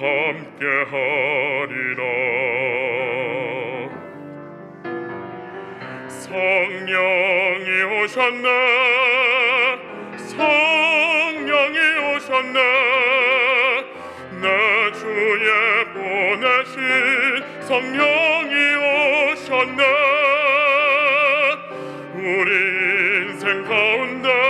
함께 하리라. 성령이 오셨네. 성령이 오셨네. 내 주에 보내신 성령이 오셨네. 우리 인생 가운데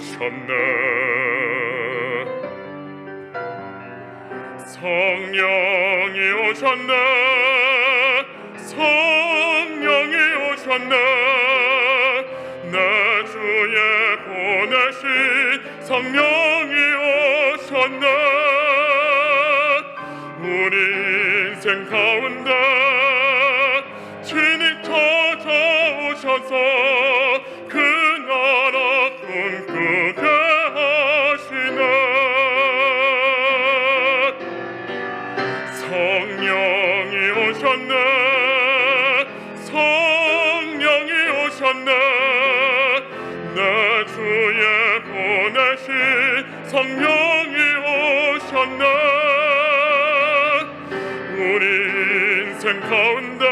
셨네. 성령이 오셨네. 성령이 오셨네. 내 주에 보내신 성령이 오셨네. 우리 인생 가운데 성령이 오셨네. 성령이 오셨네. 내 주에 보내신 성령이 오셨네. 우리 인생 가운데